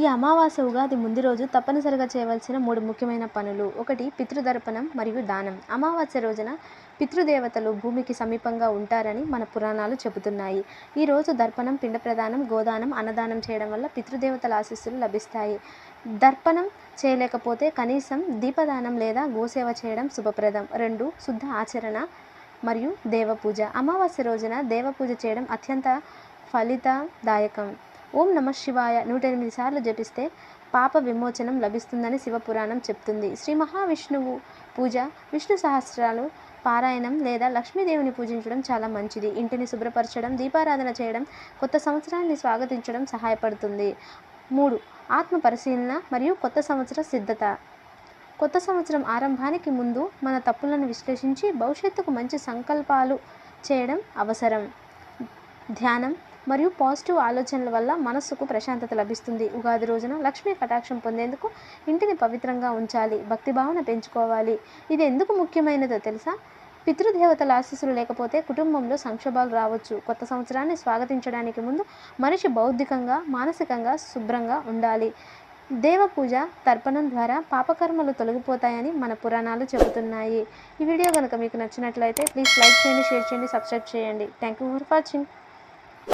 ఈ అమావాస్య ఉగాది ముందు రోజు తప్పనిసరిగా చేయవలసిన మూడు ముఖ్యమైన పనులు. ఒకటి పితృదర్పణం మరియు దానం. అమావాస్య రోజున పితృదేవతలు భూమికి సమీపంగా ఉంటారని మన పురాణాలు చెబుతున్నాయి. ఈ రోజు దర్పణం పిండ ప్రదానం గోదానం అన్నదానం చేయడం వల్ల పితృదేవతల ఆశీస్సులు లభిస్తాయి. దర్పణం చేయలేకపోతే కనీసం దీపదానం లేదా గోసేవ చేయడం శుభప్రదం. రెండు శుద్ధ ఆచరణ మరియు దేవపూజ. అమావాస్య రోజున దేవపూజ చేయడం అత్యంత ఫలితదాయకం. ఓం నమ శివాయ. నూట ఎనిమిది సార్లు జపిస్తే పాప విమోచనం లభిస్తుందని శివపురాణం చెప్తుంది. శ్రీ మహావిష్ణువు పూజ విష్ణు సహస్రాలు పారాయణం లేదా లక్ష్మీదేవిని పూజించడం చాలా మంచిది. ఇంటిని శుభ్రపరచడం దీపారాధన చేయడం కొత్త సంవత్సరాన్ని స్వాగతించడం సహాయపడుతుంది. మూడు ఆత్మ పరిశీలన మరియు కొత్త సంవత్సర సిద్ధత. కొత్త సంవత్సరం ఆరంభానికి ముందు మన తప్పులను విశ్లేషించి భవిష్యత్తుకు మంచి సంకల్పాలు చేయడం అవసరం. ధ్యానం మరియు పాజిటివ్ ఆలోచనల వల్ల మనస్సుకు ప్రశాంతత లభిస్తుంది. ఉగాది రోజున లక్ష్మీ కటాక్షం పొందేందుకు ఇంటిని పవిత్రంగా ఉంచాలి భక్తి భావన పెంచుకోవాలి. ఇది ఎందుకు ముఖ్యమైనదో తెలుసా? పితృదేవతల ఆశీస్సులు లేకపోతే కుటుంబంలో సంక్షోభాలు రావచ్చు. కొత్త సంవత్సరాన్ని స్వాగతించడానికి ముందు మనిషి బౌద్ధికంగా మానసికంగా శుభ్రంగా ఉండాలి. దేవ పూజ తర్పణం ద్వారా పాపకర్మలు తొలగిపోతాయని మన పురాణాలు చెబుతున్నాయి. ఈ వీడియో కనుక మీకు నచ్చినట్లయితే ప్లీజ్ లైక్ చేయండి షేర్ చేయండి సబ్స్క్రైబ్ చేయండి. Thank you for watching.